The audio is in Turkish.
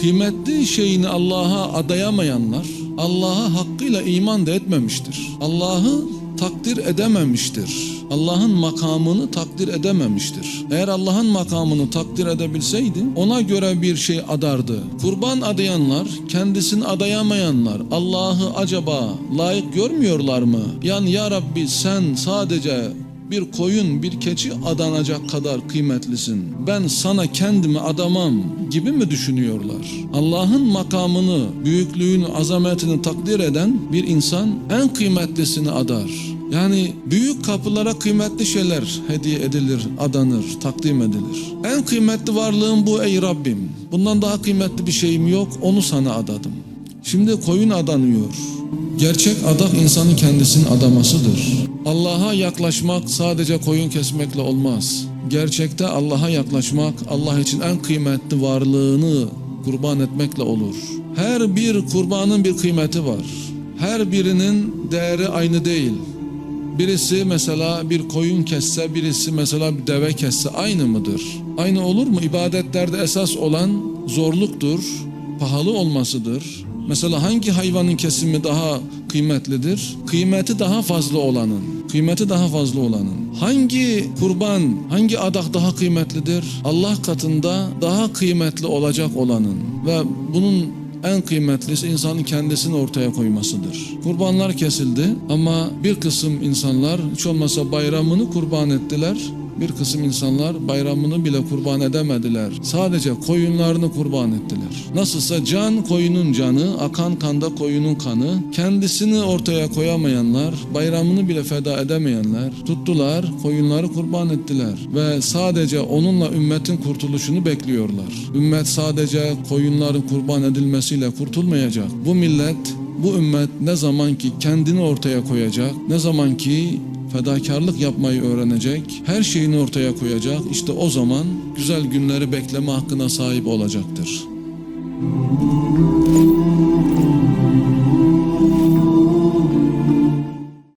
Kıymetli şeyini Allah'a adayamayanlar Allah'a hakkıyla iman da etmemiştir. Allah'ı takdir edememiştir. Allah'ın makamını takdir edememiştir. Eğer Allah'ın makamını takdir edebilseydi ona göre bir şey adardı. Kurban adayanlar, kendisini adayamayanlar Allah'ı acaba layık görmüyorlar mı? Yani ya Rabbi sen sadece bir koyun, bir keçi adanacak kadar kıymetlisin. Ben sana kendimi adamam gibi mi düşünüyorlar? Allah'ın makamını, büyüklüğünü, azametini takdir eden bir insan en kıymetlisini adar. Yani büyük kapılara kıymetli şeyler hediye edilir, adanır, takdim edilir. En kıymetli varlığım bu ey Rabbim. Bundan daha kıymetli bir şeyim yok, onu sana adadım. Şimdi koyun adanıyor. Gerçek adak insanın kendisinin adamasıdır. Allah'a yaklaşmak sadece koyun kesmekle olmaz. Gerçekte Allah'a yaklaşmak Allah için en kıymetli varlığını kurban etmekle olur. Her bir kurbanın bir kıymeti var. Her birinin değeri aynı değil. Birisi mesela bir koyun kesse, birisi mesela bir deve kesse aynı mıdır? Aynı olur mu? İbadetlerde esas olan zorluktur, pahalı olmasıdır. Mesela hangi hayvanın kesimi daha kıymetlidir? Kıymeti daha fazla olanın. Kıymeti daha fazla olanın. Hangi kurban, hangi adak daha kıymetlidir? Allah katında daha kıymetli olacak olanın. Ve bunun en kıymetlisi insanın kendisini ortaya koymasıdır. Kurbanlar kesildi ama bir kısım insanlar hiç olmasa bayramını kurban ettiler. Bir kısım insanlar bayramını bile kurban edemediler. Sadece koyunlarını kurban ettiler. Nasılsa can koyunun canı, akan kanda koyunun kanı. Kendisini ortaya koyamayanlar, bayramını bile feda edemeyenler tuttular, koyunları kurban ettiler. Ve sadece onunla ümmetin kurtuluşunu bekliyorlar. Ümmet sadece koyunların kurban edilmesiyle kurtulmayacak. Bu millet bu ümmet ne zaman ki kendini ortaya koyacak, ne zaman ki fedakarlık yapmayı öğrenecek, her şeyini ortaya koyacak, işte o zaman güzel günleri bekleme hakkına sahip olacaktır.